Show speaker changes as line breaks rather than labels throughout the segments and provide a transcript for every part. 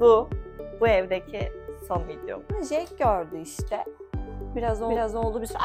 bu bu evdeki son videom.
Jack gördü işte. Biraz oldu. Biraz oldu bir şey.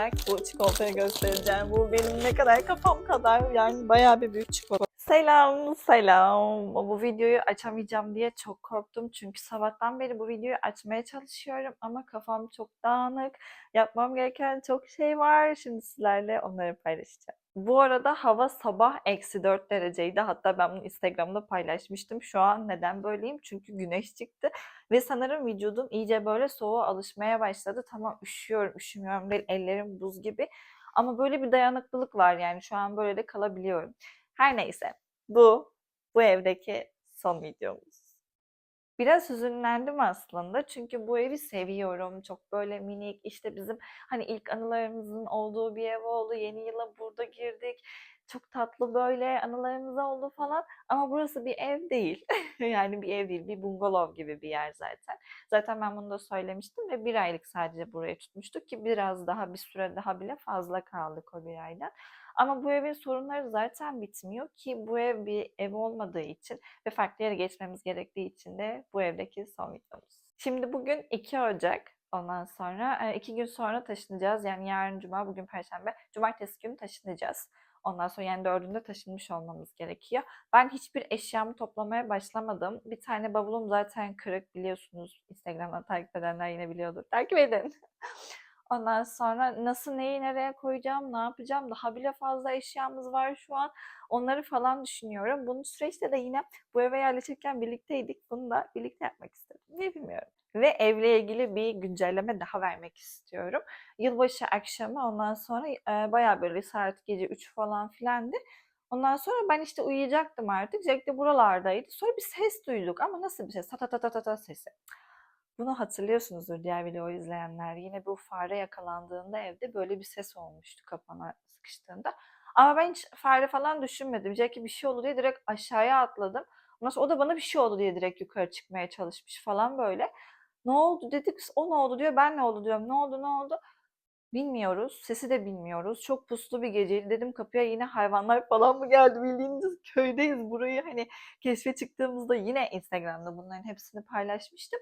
olarak bu çikolatayı göstereceğim. Bu benim ne kadar kafam kadar yani bayağı bir büyük çikolata. Selam selam. Bu videoyu açamayacağım diye çok korktum. Çünkü sabahtan beri bu videoyu açmaya çalışıyorum ama kafam çok dağınık. Yapmam gereken çok şey var. Şimdi sizlerle onları paylaşacağım. Bu arada hava sabah eksi 4 dereceydi. Hatta ben bunu Instagram'da paylaşmıştım. Şu an neden böyleyim? Çünkü güneş çıktı. Ve sanırım vücudum iyice böyle soğuğa alışmaya başladı. Tamam üşüyorum, üşümüyorum. Ellerim buz gibi. Ama böyle bir dayanıklılık var yani. Şu an böyle de kalabiliyorum. Her neyse. Bu, bu evdeki son videomuz. Biraz hüzünlendim aslında çünkü bu evi seviyorum. Çok böyle minik işte bizim hani ilk anılarımızın olduğu bir ev oldu. Yeni yıla burada girdik. Çok tatlı böyle anılarımız oldu falan. Ama burası bir ev değil. yani bir ev değil, bir bungalov gibi bir yer zaten. Zaten ben bunu da söylemiştim ve bir aylık sadece buraya tutmuştuk ki biraz daha bir süre daha bile fazla kaldık o bir aydan. Ama bu evin sorunları zaten bitmiyor ki bu ev bir ev olmadığı için ve farklı yere geçmemiz gerektiği için de bu evdeki son videomuz. Şimdi bugün 2 Ocak. Ondan sonra e, iki gün sonra taşınacağız. Yani yarın cuma, bugün perşembe. Cumartesi günü taşınacağız. Ondan sonra yani dördünde taşınmış olmamız gerekiyor. Ben hiçbir eşyamı toplamaya başlamadım. Bir tane bavulum zaten kırık biliyorsunuz. Instagram'dan takip edenler yine biliyordur. Takip edin. Ondan sonra nasıl neyi nereye koyacağım, ne yapacağım, daha bile fazla eşyamız var şu an. Onları falan düşünüyorum. Bunun süreçte de yine bu eve yerleşirken birlikteydik. Bunu da birlikte yapmak istedim. Niye bilmiyorum. Ve evle ilgili bir güncelleme daha vermek istiyorum. Yılbaşı akşamı ondan sonra e, bayağı böyle saat gece 3 falan filandı. Ondan sonra ben işte uyuyacaktım artık. Jack de buralardaydı. Sonra bir ses duyduk ama nasıl bir ses? Ta ta ta ta ta sesi. Bunu hatırlıyorsunuzdur diğer videoyu izleyenler. Yine bu fare yakalandığında evde böyle bir ses olmuştu kapana sıkıştığında. Ama ben hiç fare falan düşünmedim. Jack'e bir şey oldu diye direkt aşağıya atladım. Ondan sonra o da bana bir şey oldu diye direkt yukarı çıkmaya çalışmış falan böyle. Ne oldu dedik. O ne oldu diyor. Ben ne oldu diyorum. Ne oldu ne oldu. Bilmiyoruz. Sesi de bilmiyoruz. Çok puslu bir geceydi. Dedim kapıya yine hayvanlar falan mı geldi? Bildiğiniz köydeyiz. Burayı hani keşfe çıktığımızda yine Instagram'da bunların hepsini paylaşmıştım.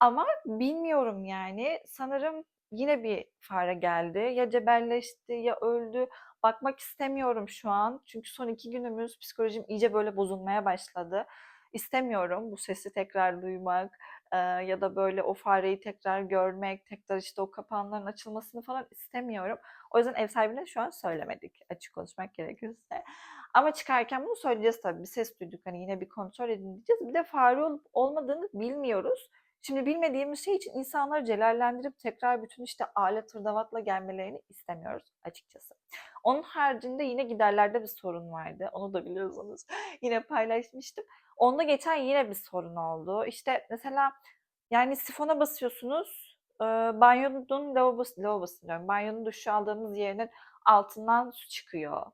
Ama bilmiyorum yani. Sanırım yine bir fare geldi. Ya cebelleşti ya öldü. Bakmak istemiyorum şu an. Çünkü son iki günümüz psikolojim iyice böyle bozulmaya başladı. İstemiyorum bu sesi tekrar duymak e, ya da böyle o fareyi tekrar görmek, tekrar işte o kapağların açılmasını falan istemiyorum. O yüzden ev sahibine şu an söylemedik açık konuşmak gerekirse. Ama çıkarken bunu söyleyeceğiz tabii. Bir ses duyduk hani yine bir kontrol edin diyeceğiz. Bir de fare olup olmadığını bilmiyoruz. Şimdi bilmediğimiz şey için insanları celallendirip tekrar bütün işte alet hırdavatla gelmelerini istemiyoruz açıkçası. Onun haricinde yine giderlerde bir sorun vardı. Onu da biliyorsunuz. yine paylaşmıştım. Onda geçen yine bir sorun oldu. İşte mesela yani sifona basıyorsunuz. E, banyonun lavabosu, lavabosu diyorum. Banyonun duşu aldığımız yerinin altından su çıkıyor.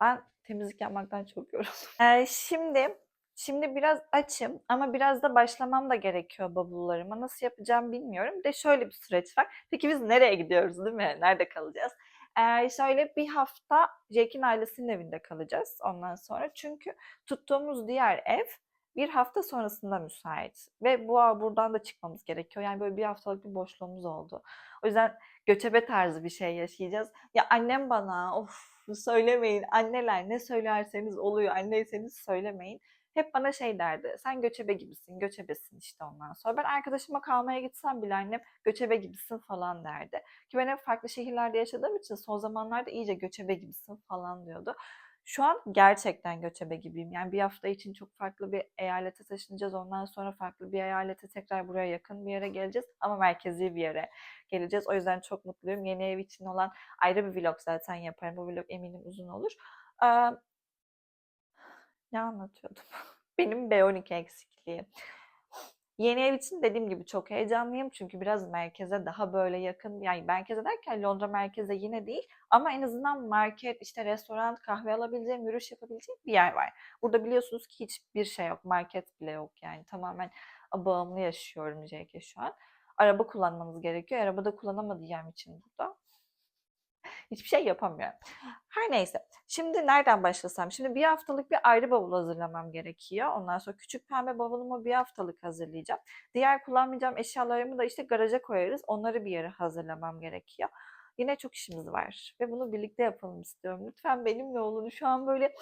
Ben temizlik yapmaktan çok yoruldum. E, şimdi Şimdi biraz açım ama biraz da başlamam da gerekiyor bavullarıma. Nasıl yapacağım bilmiyorum. Bir de şöyle bir süreç var. Peki biz nereye gidiyoruz değil mi? Nerede kalacağız? Ee, şöyle bir hafta Jack'in ailesinin evinde kalacağız ondan sonra. Çünkü tuttuğumuz diğer ev bir hafta sonrasında müsait. Ve bu buradan da çıkmamız gerekiyor. Yani böyle bir haftalık bir boşluğumuz oldu. O yüzden göçebe tarzı bir şey yaşayacağız. Ya annem bana of söylemeyin anneler ne söylerseniz oluyor anneyseniz söylemeyin hep bana şey derdi. Sen göçebe gibisin, göçebesin işte ondan sonra. Ben arkadaşıma kalmaya gitsem bile annem göçebe gibisin falan derdi. Ki ben hep farklı şehirlerde yaşadığım için son zamanlarda iyice göçebe gibisin falan diyordu. Şu an gerçekten göçebe gibiyim. Yani bir hafta için çok farklı bir eyalete taşınacağız. Ondan sonra farklı bir eyalete tekrar buraya yakın bir yere geleceğiz. Ama merkezi bir yere geleceğiz. O yüzden çok mutluyum. Yeni ev için olan ayrı bir vlog zaten yaparım. Bu vlog eminim uzun olur. Ne anlatıyordum? Benim B12 eksikliği. Yeni ev için dediğim gibi çok heyecanlıyım çünkü biraz merkeze daha böyle yakın yani merkeze derken Londra merkeze yine değil ama en azından market işte restoran kahve alabileceğim yürüyüş yapabileceğim bir yer var. Burada biliyorsunuz ki hiçbir şey yok market bile yok yani tamamen bağımlı yaşıyorum JK şu an. Araba kullanmamız gerekiyor. Arabada kullanamadığım için burada Hiçbir şey yapamıyorum. Her neyse. Şimdi nereden başlasam? Şimdi bir haftalık bir ayrı bavul hazırlamam gerekiyor. Ondan sonra küçük pembe bavulumu bir haftalık hazırlayacağım. Diğer kullanmayacağım eşyalarımı da işte garaja koyarız. Onları bir yere hazırlamam gerekiyor. Yine çok işimiz var ve bunu birlikte yapalım istiyorum. Lütfen benimle olun. Şu an böyle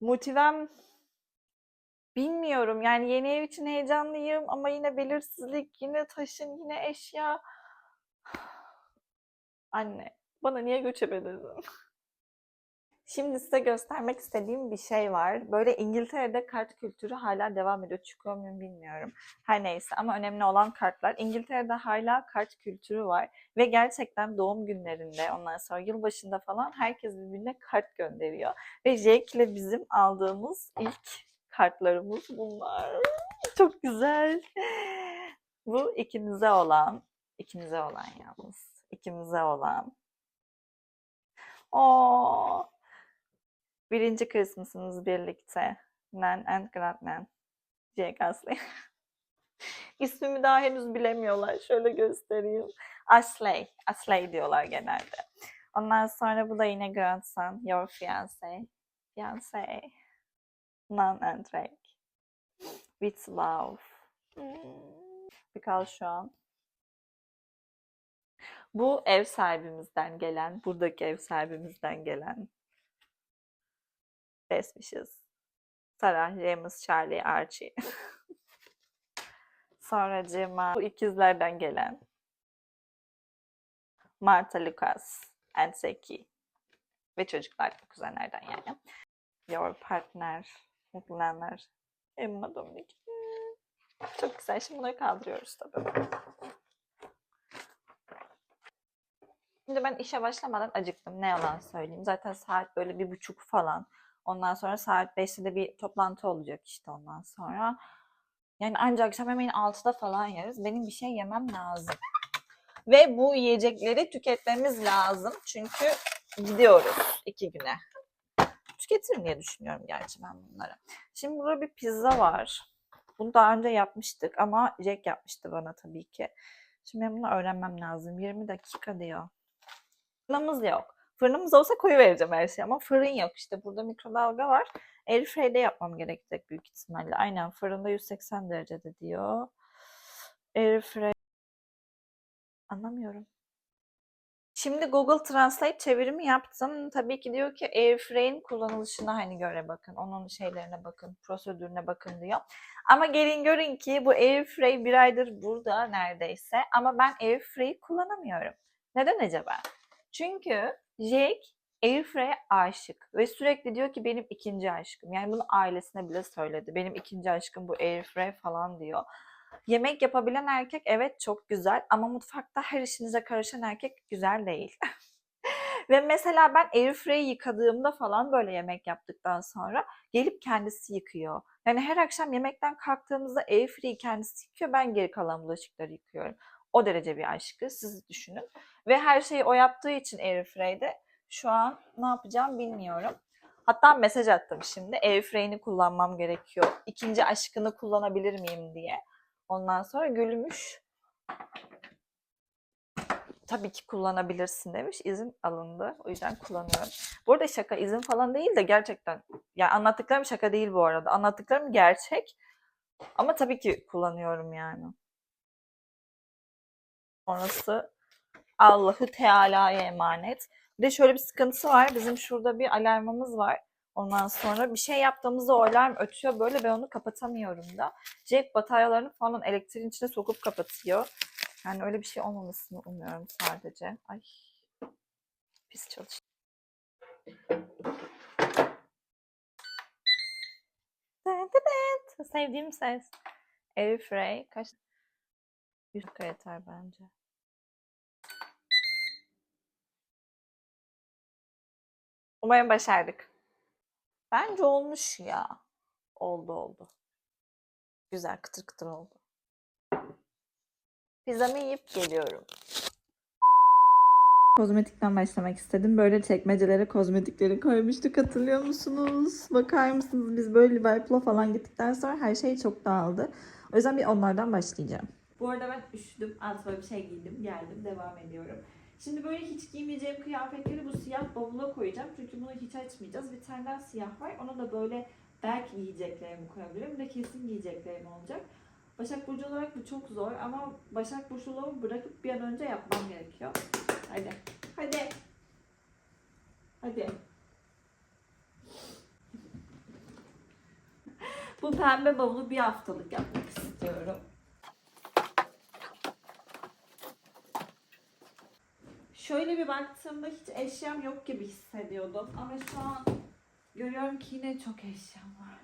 motivem bilmiyorum. Yani yeni ev için heyecanlıyım ama yine belirsizlik, yine taşın, yine eşya. Anne, bana niye göçebe dedin? Şimdi size göstermek istediğim bir şey var. Böyle İngiltere'de kart kültürü hala devam ediyor. Çıkıyor muyum bilmiyorum. Her neyse ama önemli olan kartlar. İngiltere'de hala kart kültürü var. Ve gerçekten doğum günlerinde, ondan sonra yılbaşında falan herkes birbirine kart gönderiyor. Ve Jake ile bizim aldığımız ilk kartlarımız bunlar. Çok güzel. Bu ikinize olan, ikinize olan yalnız. ikimize olan. O birinci Christmas'ımız birlikte. Nan and Grantman. Jake Ashley. İsmimi daha henüz bilemiyorlar. Şöyle göstereyim. Ashley. Ashley diyorlar genelde. Ondan sonra bu da yine grandson. Your fiancé. Fiancé. Nan and Drake. With love. Hmm. Bir kal şu an. Bu ev sahibimizden gelen, buradaki ev sahibimizden gelen Best wishes. Sarah, James, Charlie, Archie. Sonracığıma bu ikizlerden gelen Marta, Lucas, and Seki. Ve çocuklar kuzenlerden yani. Your partner, mutlulanlar. Emma Dominik. Çok güzel. Şimdi bunları kaldırıyoruz tabii. Şimdi ben işe başlamadan acıktım. Ne yalan söyleyeyim. Zaten saat böyle bir buçuk falan. Ondan sonra saat 5'te de bir toplantı olacak işte ondan sonra. Yani ancak akşam yemeğini 6'da falan yeriz. Benim bir şey yemem lazım. Ve bu yiyecekleri tüketmemiz lazım. Çünkü gidiyoruz iki güne. Tüketirim diye düşünüyorum gerçi ben bunları. Şimdi burada bir pizza var. Bunu daha önce yapmıştık ama Jack yapmıştı bana tabii ki. Şimdi ben bunu öğrenmem lazım. 20 dakika diyor. Fırınımız yok. Fırınımız olsa koyu vereceğim her şeyi ama fırın yok. İşte burada mikrodalga var. Airfryer'de yapmam gerekecek büyük ihtimalle. Aynen fırında 180 derecede diyor. Airfryer anlamıyorum. Şimdi Google Translate çevirimi yaptım. Tabii ki diyor ki Airfryer'in kullanılışına hani göre bakın. Onun şeylerine bakın, prosedürüne bakın diyor. Ama gelin görün ki bu Airfryer bir aydır burada neredeyse. Ama ben Airfryer kullanamıyorum. Neden acaba? Çünkü Jake Airfryer'e aşık ve sürekli diyor ki benim ikinci aşkım. Yani bunu ailesine bile söyledi. Benim ikinci aşkım bu Airfryer falan diyor. Yemek yapabilen erkek evet çok güzel ama mutfakta her işinize karışan erkek güzel değil. ve mesela ben Airfryer'i yıkadığımda falan böyle yemek yaptıktan sonra gelip kendisi yıkıyor. Yani her akşam yemekten kalktığımızda Airfryer'i kendisi yıkıyor. Ben geri kalan bulaşıkları yıkıyorum. O derece bir aşkı siz düşünün. Ve her şeyi o yaptığı için Airfryer'de şu an ne yapacağım bilmiyorum. Hatta mesaj attım şimdi. Airfryer'ini kullanmam gerekiyor. İkinci aşkını kullanabilir miyim diye. Ondan sonra gülmüş. Tabii ki kullanabilirsin demiş. İzin alındı. O yüzden kullanıyorum. Bu arada şaka izin falan değil de gerçekten. Yani anlattıklarım şaka değil bu arada. Anlattıklarım gerçek. Ama tabii ki kullanıyorum yani. Sonrası Allahu Teala'ya emanet. Bir de şöyle bir sıkıntısı var. Bizim şurada bir alarmımız var. Ondan sonra bir şey yaptığımızda o alarm ötüyor böyle ben onu kapatamıyorum da. Jack bataryalarını falan elektriğin içine sokup kapatıyor. Yani öyle bir şey olmamasını umuyorum sadece. Ay pis çalış. Sevdiğim ses. Airfryer kaç? 100 dakika yeter bence. Umarım başardık. Bence olmuş ya. Oldu oldu. Güzel kıtır kıtır oldu. Pizzamı yiyip geliyorum. Kozmetikten başlamak istedim. Böyle çekmecelere kozmetikleri koymuştuk hatırlıyor musunuz? Bakar mısınız? Biz böyle Liverpool'a falan gittikten sonra her şey çok dağıldı. O yüzden bir onlardan başlayacağım. Bu arada ben üşüdüm. Altıma bir şey giydim. Geldim. Devam ediyorum. Şimdi böyle hiç giymeyeceğim kıyafetleri bu siyah bavula koyacağım. Çünkü bunu hiç açmayacağız. Bir tane daha siyah var. Ona da böyle belki giyeceklerimi koyabilirim. De kesin giyeceklerim olacak. Başak Burcu olarak bu çok zor ama Başak Burçluluğumu bırakıp bir an önce yapmam gerekiyor. Hadi. Hadi. Hadi. Bu pembe bavulu bir haftalık yapmak istiyorum. Şöyle bir baktığımda hiç eşyam yok gibi hissediyordum. Ama şu an görüyorum ki yine çok eşyam var.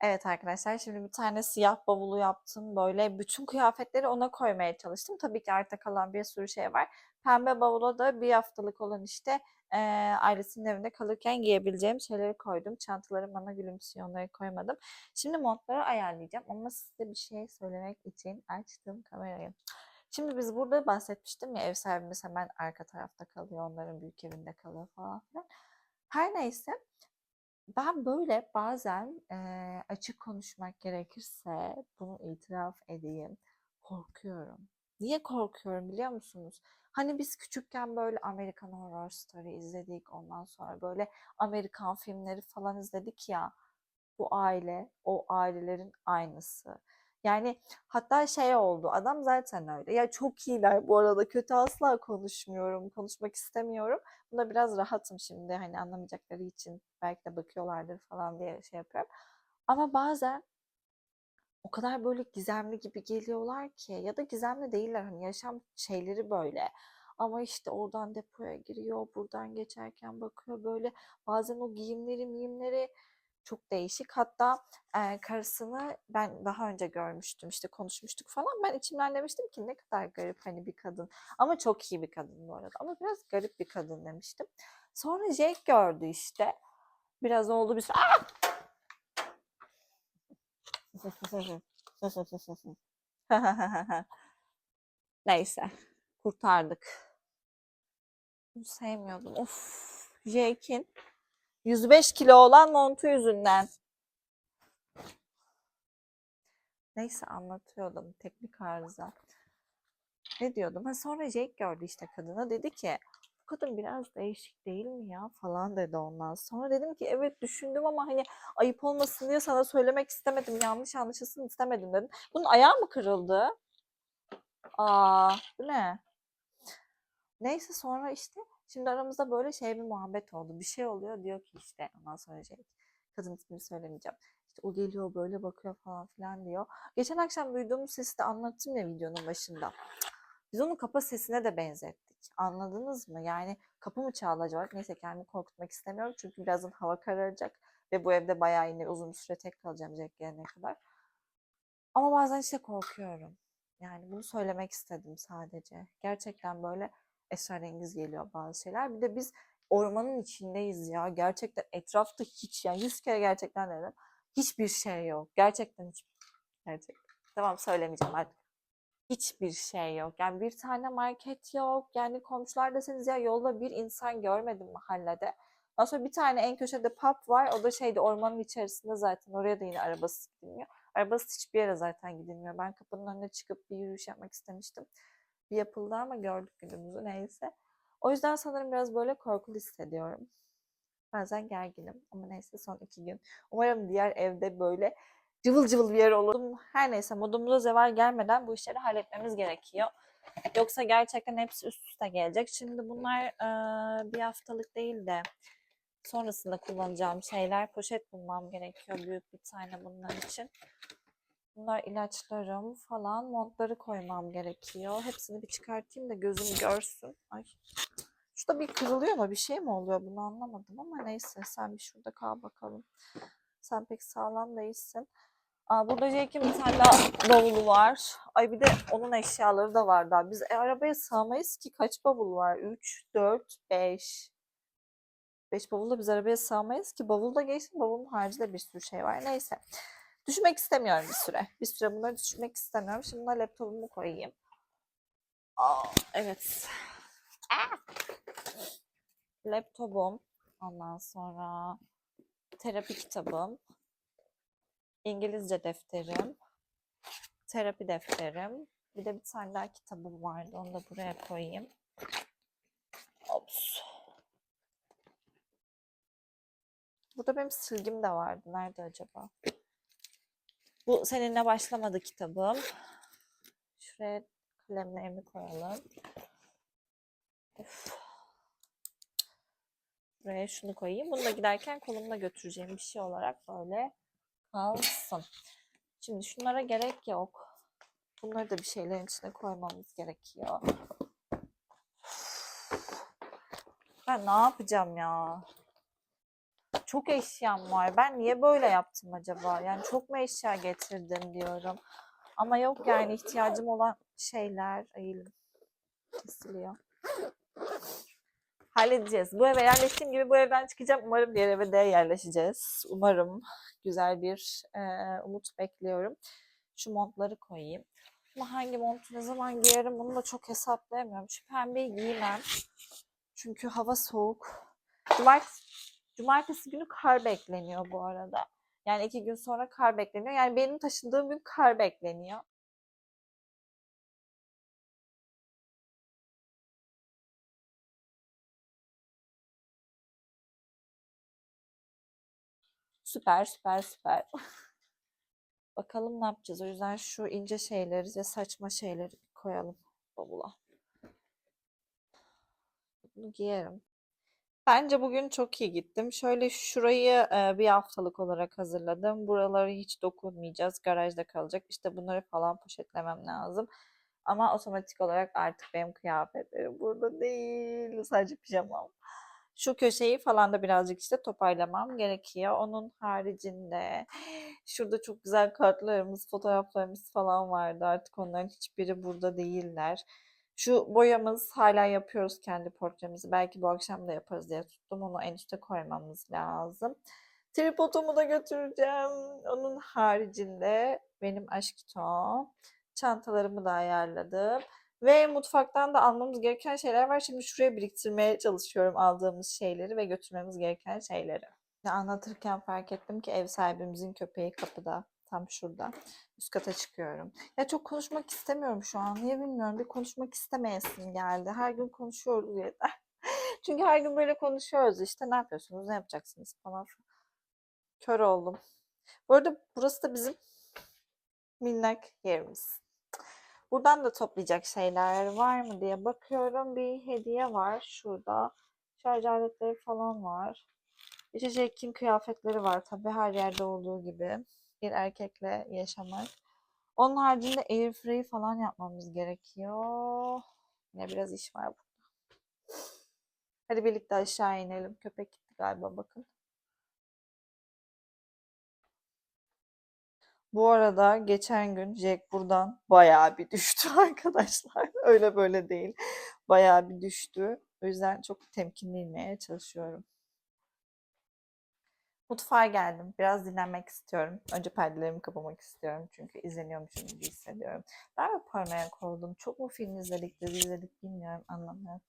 Evet arkadaşlar şimdi bir tane siyah bavulu yaptım. Böyle bütün kıyafetleri ona koymaya çalıştım. Tabii ki arta kalan bir sürü şey var. Pembe bavula da bir haftalık olan işte eee ailesinin evinde kalırken giyebileceğim şeyleri koydum. Çantalarım bana gülümsüyor onları koymadım. Şimdi montları ayarlayacağım ama size bir şey söylemek için açtım kamerayı. Şimdi biz burada bahsetmiştim ya ev sahibimiz hemen arka tarafta kalıyor. Onların büyük evinde kalıyor falan filan. Her neyse ben böyle bazen eee, açık konuşmak gerekirse bunu itiraf edeyim. Korkuyorum. Niye korkuyorum biliyor musunuz? Hani biz küçükken böyle American Horror Story izledik. Ondan sonra böyle Amerikan filmleri falan izledik ya. Bu aile, o ailelerin aynısı. Yani hatta şey oldu. Adam zaten öyle. Ya çok iyiler bu arada. Kötü asla konuşmuyorum. Konuşmak istemiyorum. Bunda biraz rahatım şimdi. Hani anlamayacakları için belki de bakıyorlardır falan diye şey yapıyorum. Ama bazen o kadar böyle gizemli gibi geliyorlar ki ya da gizemli değiller hani yaşam şeyleri böyle. Ama işte oradan depoya giriyor, buradan geçerken bakıyor böyle. Bazen o giyimleri, miyimleri çok değişik. Hatta e, karısını ben daha önce görmüştüm işte konuşmuştuk falan. Ben içimden demiştim ki ne kadar garip hani bir kadın. Ama çok iyi bir kadın bu arada. Ama biraz garip bir kadın demiştim. Sonra Jake gördü işte. Biraz oldu bir süre. Neyse. Kurtardık. Bunu sevmiyordum. Of. Jake'in 105 kilo olan montu yüzünden. Neyse anlatıyordum teknik arıza. Ne diyordum? Ha sonra Jake gördü işte kadını. Dedi ki kadın biraz değişik değil mi ya falan dedi ondan sonra. Dedim ki evet düşündüm ama hani ayıp olmasın diye sana söylemek istemedim. Yanlış anlaşılsın istemedim dedim. Bunun ayağı mı kırıldı? Aa bu ne? Neyse sonra işte şimdi aramızda böyle şey bir muhabbet oldu. Bir şey oluyor diyor ki işte ondan sonra şey kadın ismini söylemeyeceğim. İşte o geliyor böyle bakıyor falan filan diyor. Geçen akşam duyduğumuz sesi de anlattım ya videonun başında. Biz onu kapı sesine de benzettik. Anladınız mı? Yani kapı mı çaldı acaba? Neyse kendimi korkutmak istemiyorum. Çünkü birazdan hava kararacak. Ve bu evde bayağı yine uzun bir süre tek kalacağım Jack gelene kadar. Ama bazen işte korkuyorum. Yani bunu söylemek istedim sadece. Gerçekten böyle esrarengiz geliyor bazı şeyler. Bir de biz ormanın içindeyiz ya. Gerçekten etrafta hiç yani yüz kere gerçekten dedim. Hiçbir şey yok. Gerçekten hiç. Gerçekten. Tamam söylemeyeceğim artık. Hiçbir şey yok. Yani bir tane market yok. Yani komşular deseniz ya yolda bir insan görmedim mahallede. Ondan sonra bir tane en köşede pub var. O da şeyde ormanın içerisinde zaten. Oraya da yine arabası gidilmiyor. Arabası hiçbir yere zaten gidilmiyor. Ben kapının önüne çıkıp bir yürüyüş yapmak istemiştim. Bir yapıldı ama gördük günümüzü neyse. O yüzden sanırım biraz böyle korkulu hissediyorum. Bazen gerginim ama neyse son iki gün. Umarım diğer evde böyle cıvıl cıvıl bir yer olur. Her neyse modumuza zeval gelmeden bu işleri halletmemiz gerekiyor. Yoksa gerçekten hepsi üst üste gelecek. Şimdi bunlar eee, bir haftalık değil de sonrasında kullanacağım şeyler. Poşet bulmam gerekiyor büyük bir tane bunlar için. Bunlar ilaçlarım falan. Montları koymam gerekiyor. Hepsini bir çıkartayım da gözüm görsün. Ay. Şurada bir kırılıyor mu? Bir şey mi oluyor? Bunu anlamadım ama neyse. Sen bir şurada kal bakalım. Sen pek sağlam değilsin. Aa, burada Jake'in bir tane daha bavulu var. Ay bir de onun eşyaları da var daha. Biz e, arabaya sığamayız ki. Kaç bavul var? 3, 4, 5. 5 bavulla biz arabaya sığamayız ki. Bavulda geçsin. Bavulun haricinde bir sürü şey var. Neyse. Düşmek istemiyorum bir süre. Bir süre bunları düşmek istemiyorum. Şimdi buna laptopumu koyayım. Aa, evet. Ah! Laptopum. Ondan sonra terapi kitabım. İngilizce defterim. terapi defterim. Bir de bir tane daha kitabım vardı. Onu da buraya koyayım. Ops. Burada benim silgim de vardı. Nerede acaba? Bu seninle başlamadı kitabım. Şuraya kalemlerimi koyalım. Of. Buraya şunu koyayım. Bunu da giderken kolumda götüreceğim bir şey olarak böyle kalsın. Şimdi şunlara gerek yok. Bunları da bir şeylerin içine koymamız gerekiyor. Ben ne yapacağım ya? Çok eşyam var. Ben niye böyle yaptım acaba? Yani çok mu eşya getirdim diyorum. Ama yok yani ihtiyacım olan şeyler. Ay, elim kesiliyor. Halledeceğiz. Bu eve yerleştiğim gibi bu evden çıkacağım. Umarım diğer eve de yerleşeceğiz. Umarım güzel bir e, umut bekliyorum. Şu montları koyayım. Ama hangi montu ne zaman giyerim bunu da çok hesaplayamıyorum. Şu pembeyi giymem. Çünkü hava soğuk. Cumartesi, cumartesi günü kar bekleniyor bu arada. Yani iki gün sonra kar bekleniyor. Yani benim taşındığım gün kar bekleniyor. Süper süper süper. Bakalım ne yapacağız. O yüzden şu ince şeyleri ve saçma şeyleri koyalım bavula. Bunu giyerim. Bence bugün çok iyi gittim. Şöyle şurayı e, bir haftalık olarak hazırladım. Buraları hiç dokunmayacağız. Garajda kalacak. İşte bunları falan poşetlemem lazım. Ama otomatik olarak artık benim kıyafetlerim burada değil. Sadece pijamam. Şu köşeyi falan da birazcık işte toparlamam gerekiyor. Onun haricinde şurada çok güzel kartlarımız, fotoğraflarımız falan vardı. Artık onların hiçbiri burada değiller. Şu boyamız hala yapıyoruz kendi portremizi. Belki bu akşam da yaparız diye tuttum. Onu en üste koymamız lazım. Tripodumu da götüreceğim. Onun haricinde benim aşkito. Çantalarımı da ayarladım. Ve mutfaktan da almamız gereken şeyler var. Şimdi şuraya biriktirmeye çalışıyorum aldığımız şeyleri ve götürmemiz gereken şeyleri. Anlatırken fark ettim ki ev sahibimizin köpeği kapıda. Tam şurada. Üst kata çıkıyorum. Ya çok konuşmak istemiyorum şu an. Niye bilmiyorum. Bir konuşmak istemeyesim geldi. Her gün konuşuyoruz yeter. Çünkü her gün böyle konuşuyoruz işte. Ne yapıyorsunuz? Ne yapacaksınız falan. Kör oldum. Bu arada burası da bizim minnak yerimiz. Buradan da toplayacak şeyler var mı diye bakıyorum. Bir hediye var şurada. Şarj aletleri falan var. İşte Jack'in kıyafetleri var. Tabii her yerde olduğu gibi. Bir erkekle yaşamak. Onun haricinde airfryer falan yapmamız gerekiyor. Yine biraz iş var burada. Hadi birlikte aşağı inelim. Köpek gitti galiba bakın. Bu arada geçen gün Jack buradan bayağı bir düştü arkadaşlar. Öyle böyle değil. Bayağı bir düştü. O yüzden çok temkinli inmeye çalışıyorum. Mutfağa geldim. Biraz dinlenmek istiyorum. Önce perdelerimi kapamak istiyorum. Çünkü izleniyormuşum gibi hissediyorum. Ben mi paranoyak oldum? Çok mu film izledik, dizi izledik bilmiyorum. Anlamıyorum.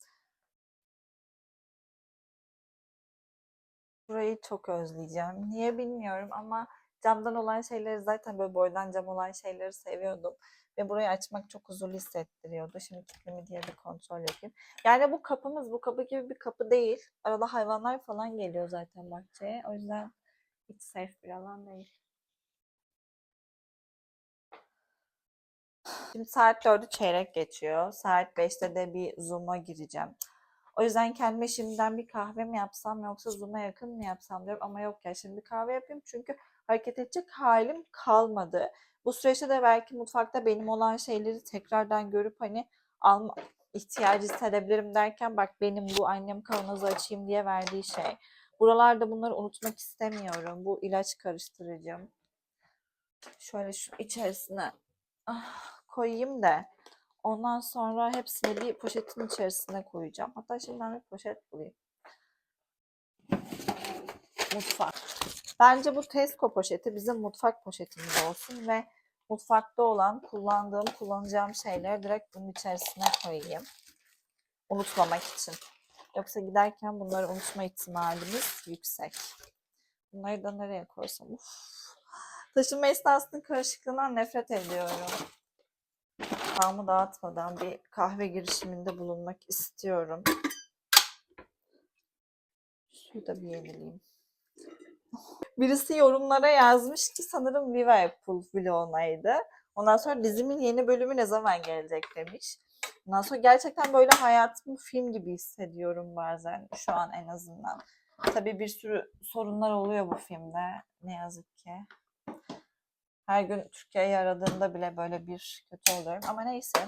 Burayı çok özleyeceğim. Niye bilmiyorum ama camdan olan şeyleri zaten böyle boydan cam olan şeyleri seviyordum. Ve burayı açmak çok huzurlu hissettiriyordu. Şimdi kilitli mi diye bir kontrol yapayım. Yani bu kapımız bu kapı gibi bir kapı değil. Arada hayvanlar falan geliyor zaten bahçeye. O yüzden hiç safe bir alan değil. Şimdi saat 4'ü çeyrek geçiyor. Saat 5'te de bir Zoom'a gireceğim. O yüzden kendime şimdiden bir kahve mi yapsam yoksa Zoom'a yakın mı yapsam diyorum. Ama yok ya şimdi bir kahve yapayım çünkü hareket edecek halim kalmadı. Bu süreçte de belki mutfakta benim olan şeyleri tekrardan görüp hani alma ihtiyacı hissedebilirim derken bak benim bu annem kavanozu açayım diye verdiği şey. Buralarda bunları unutmak istemiyorum. Bu ilaç karıştırıcım. Şöyle şu içerisine ah, koyayım da ondan sonra hepsini bir poşetin içerisine koyacağım. Hatta şimdi ben bir poşet bulayım. Mutfak. Bence bu Tesco poşeti bizim mutfak poşetimiz olsun ve mutfakta olan kullandığım, kullanacağım şeyleri direkt bunun içerisine koyayım. Unutmamak için. Yoksa giderken bunları unutma ihtimalimiz yüksek. Bunları da nereye koysam? Uf. Taşınma esnasında karışıklığından nefret ediyorum. Kafamı dağıtmadan bir kahve girişiminde bulunmak istiyorum. Suyu da bir yenileyim. Birisi yorumlara yazmış ki sanırım Liverpool vlog'unaydı. Ondan sonra dizimin yeni bölümü ne zaman gelecek demiş. Ondan sonra gerçekten böyle hayatımı film gibi hissediyorum bazen şu an en azından. Tabii bir sürü sorunlar oluyor bu filmde ne yazık ki. Her gün Türkiye'yi aradığımda bile böyle bir kötü oluyorum ama neyse.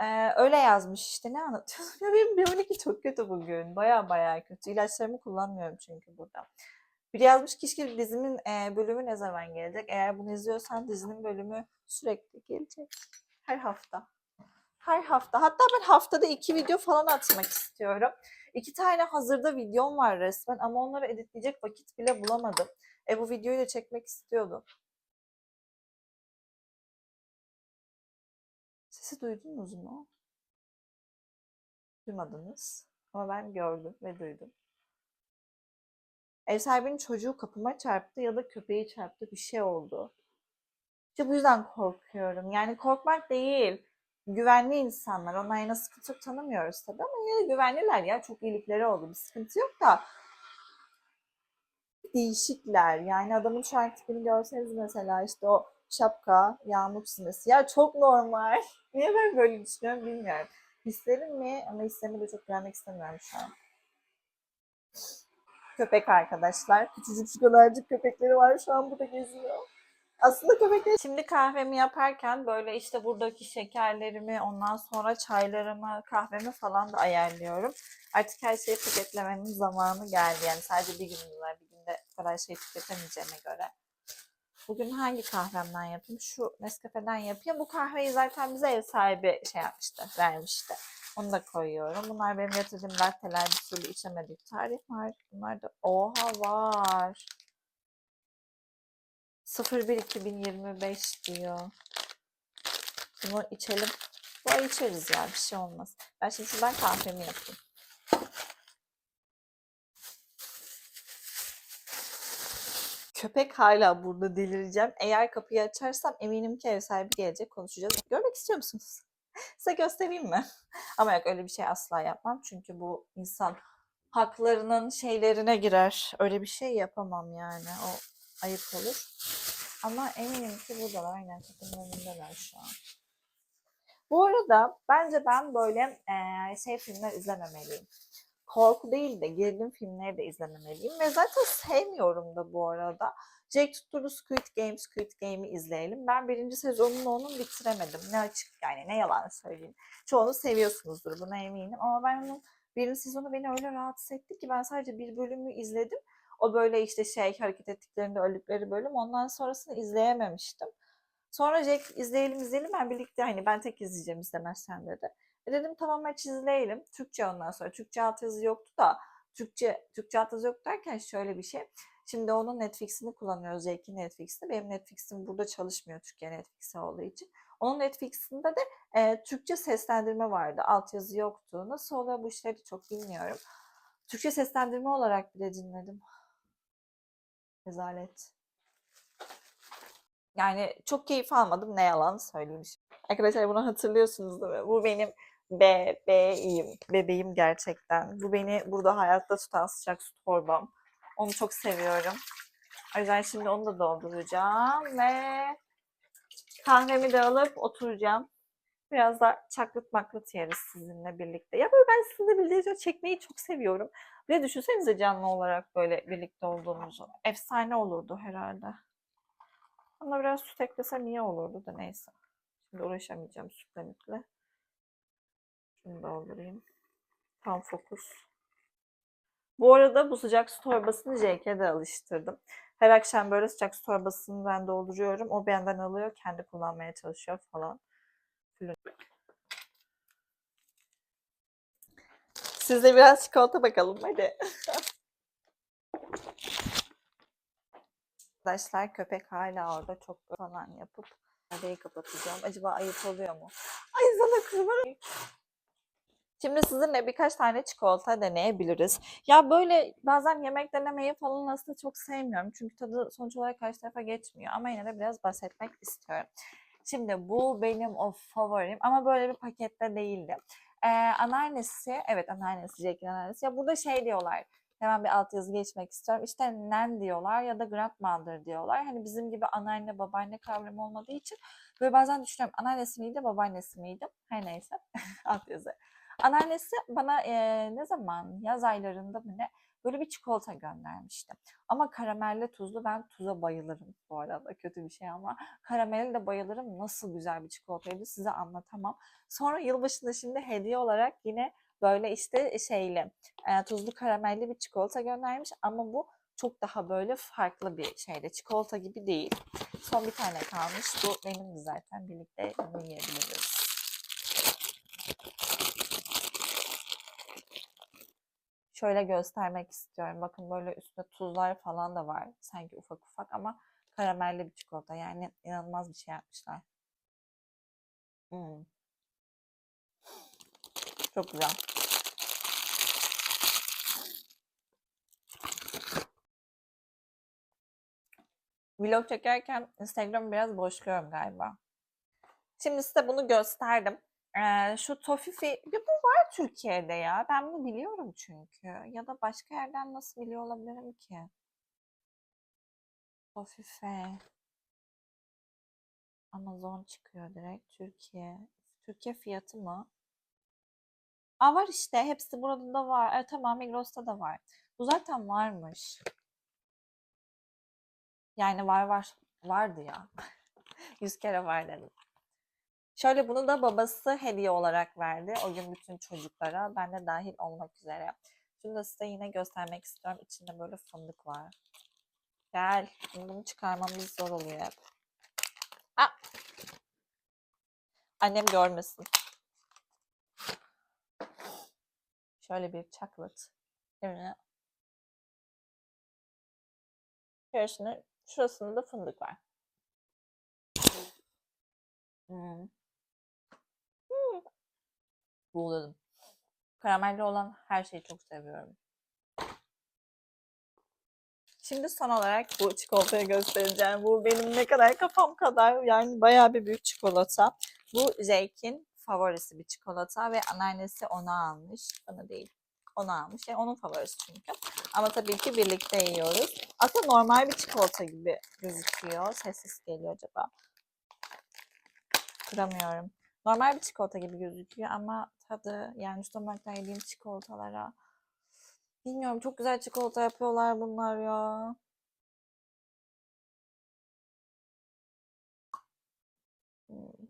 Ee, öyle yazmış işte ne anlatıyorsun? Ya benim biyonik çok kötü bugün. Baya baya kötü. İlaçlarımı kullanmıyorum çünkü burada. Biri yazmış ki işte dizimin e, bölümü ne zaman gelecek? Eğer bunu izliyorsan dizinin bölümü sürekli gelecek. Her hafta. Her hafta. Hatta ben haftada iki video falan atmak istiyorum. İki tane hazırda videom var resmen ama onları editleyecek vakit bile bulamadım. E bu videoyu da çekmek istiyordum. Sesi duydunuz mu? Duymadınız. Ama ben gördüm ve duydum. Ev sahibinin çocuğu kapıma çarptı ya da köpeği çarptı bir şey oldu. İşte bu yüzden korkuyorum. Yani korkmak değil. Güvenli insanlar. Onlar nasıl sıkıntı çok tanımıyoruz tabii ama yine de güvenliler ya. Çok iyilikleri oldu. Bir sıkıntı yok da değişikler. Yani adamın şu an tipini görseniz mesela işte o şapka, yağmur çizmesi. Ya çok normal. Niye ben böyle düşünüyorum bilmiyorum. Hislerim mi? Ama hislerime de çok güvenmek istemiyorum şu an. Köpek arkadaşlar. Küçücük kadarcık köpekleri var şu an burada geziyor. Aslında köpekler... Şimdi kahvemi yaparken böyle işte buradaki şekerlerimi, ondan sonra çaylarımı, kahvemi falan da ayarlıyorum. Artık her şeyi paketlemenin zamanı geldi. Yani sadece bir günüm var. Bir günde bu kadar şey tüketemeyeceğime göre. Bugün hangi kahvemden yapayım? Şu Nescafe'den yapayım. Bu kahveyi zaten bize ev sahibi şey yapmıştı, vermişti. Onu da koyuyorum. Bunlar benim yatırdığım latteler bir türlü içemedik. Tarih var. Bunlar da oha var. 01-2025 diyor. Bunu içelim. Bu ay içeriz ya bir şey olmaz. Ben şimdi şuradan kahvemi yapayım. Köpek hala burada delireceğim. Eğer kapıyı açarsam eminim ki ev sahibi gelecek konuşacağız. Görmek istiyor musunuz? Size göstereyim mi? Ama yok öyle bir şey asla yapmam. Çünkü bu insan haklarının şeylerine girer. Öyle bir şey yapamam yani. O ayıp olur. Ama eminim ki buradalar. Aynen kapının önündeler şu an. Bu arada bence ben böyle eee, şey filmler izlememeliyim. Korku değil de gerilim filmleri de izlememeliyim. Ve zaten sevmiyorum da bu arada. Jake tutturdu Squid Game, Squid Game'i izleyelim. Ben birinci sezonunu onun bitiremedim. Ne açık yani ne yalan söyleyeyim. Çoğunu seviyorsunuzdur buna eminim. Ama ben onun birinci sezonu beni öyle rahatsız etti ki ben sadece bir bölümü izledim. O böyle işte şey hareket ettiklerinde öldükleri bölüm. Ondan sonrasını izleyememiştim. Sonra Jack izleyelim izleyelim ben birlikte hani ben tek izleyeceğim izlemezsen dedi. E dedim tamam aç izleyelim. Türkçe ondan sonra. Türkçe altyazı yoktu da Türkçe Türkçe altyazı yok derken şöyle bir şey. Şimdi onun Netflix'ini kullanıyoruz. Jack'in Netflix'ini. Benim Netflix'im burada çalışmıyor Türkiye Netflix'i olduğu için. Onun Netflix'inde de e, Türkçe seslendirme vardı. Altyazı yoktu. Nasıl oluyor bu işleri çok bilmiyorum. Türkçe seslendirme olarak bile dinledim. Rezalet. Yani çok keyif almadım ne yalan söyleyeyim. Arkadaşlar bunu hatırlıyorsunuz değil mi? Bu benim bebeğim. Bebeğim gerçekten. Bu beni burada hayatta tutan sıcak su torbam. Onu çok seviyorum. O yüzden şimdi onu da dolduracağım ve kahvemi de alıp oturacağım. Biraz da çaklıt maklıt yeriz sizinle birlikte. Ya böyle ben sizinle birlikte çekmeyi çok seviyorum. De düşünsenize canlı olarak böyle birlikte olduğumuzu. Efsane olurdu herhalde. Ama biraz süt eklesem iyi olurdu da neyse. Şimdi uğraşamayacağım sütle mütle. Şunu doldurayım. Tam fokus. Bu arada bu sıcak su torbasını Jake'e de alıştırdım. Her akşam böyle sıcak su torbasını ben dolduruyorum. O benden alıyor. Kendi kullanmaya çalışıyor falan. Siz de biraz çikolata bakalım hadi. Arkadaşlar köpek hala orada çok falan yapıp arayı kapatacağım. Acaba ayıp oluyor mu? Ay sana kurban. Şimdi sizinle birkaç tane çikolata deneyebiliriz. Ya böyle bazen yemek denemeyi falan aslında çok sevmiyorum. Çünkü tadı sonuç olarak karşı tarafa geçmiyor. Ama yine de biraz bahsetmek istiyorum. Şimdi bu benim o favorim ama böyle bir pakette değildi. Ee, anneannesi, evet anneannesi, Jack'in anneannesi. Ya burada şey diyorlar, hemen bir altyazı geçmek istiyorum. İşte nen diyorlar ya da grandmother diyorlar. Hani bizim gibi anneanne, babaanne kavramı olmadığı için böyle bazen düşünüyorum anneannesi miydi, babaannesi miydi? Her neyse, altyazı. Anneannesi bana eee, ne zaman yaz aylarında mı ne böyle bir çikolata göndermişti. Ama karamelli tuzlu ben tuza bayılırım bu arada kötü bir şey ama karameli de bayılırım. Nasıl güzel bir çikolataydı size anlatamam. Sonra yılbaşında şimdi hediye olarak yine böyle işte şeyli e, tuzlu karamelli bir çikolata göndermiş ama bu çok daha böyle farklı bir şeyde çikolata gibi değil. Son bir tane kalmış. Bu benim zaten birlikte bunu yiyebiliriz. Şöyle göstermek istiyorum. Bakın böyle üstte tuzlar falan da var. Sanki ufak ufak ama karamelli bir çikolata. Yani inanılmaz bir şey yapmışlar. Hmm. Çok güzel. Vlog çekerken Instagram'ı biraz boşluyorum galiba. Şimdi size bunu gösterdim. Ee, şu Tofifi, ya bu var Türkiye'de ya. Ben bunu biliyorum çünkü. Ya da başka yerden nasıl biliyor olabilirim ki? Tofife. Amazon çıkıyor direkt. Türkiye. Türkiye fiyatı mı? Aa var işte. Hepsi burada da var. Evet, tamam Migros'ta da var. Bu zaten varmış. Yani var var. Vardı ya. Yüz kere var dedim. Şöyle bunu da babası hediye olarak verdi. O gün bütün çocuklara. Ben de dahil olmak üzere. Şunu da size yine göstermek istiyorum. İçinde böyle fındık var. Gel. Bunu çıkarmamız zor oluyor hep. Aa! Annem görmesin. Şöyle bir chocolate ürünü. Şurasını, şurasında da fındık var. Hmm. Hmm. Buğuladım. Karamelli olan her şeyi çok seviyorum. Şimdi son olarak bu çikolatayı göstereceğim. Bu benim ne kadar kafam kadar yani bayağı bir büyük çikolata. Bu Jake'in favorisi bir çikolata ve anneannesi onu almış. Bana değil. Onu almış. Yani onun favorisi çünkü. Ama tabii ki birlikte yiyoruz. Aslında normal bir çikolata gibi gözüküyor. Sessiz geliyor acaba. Kıramıyorum. Normal bir çikolata gibi gözüküyor ama tadı yani damaktan yediğim çikolatalara bilmiyorum çok güzel çikolata yapıyorlar bunlar ya. Hmm.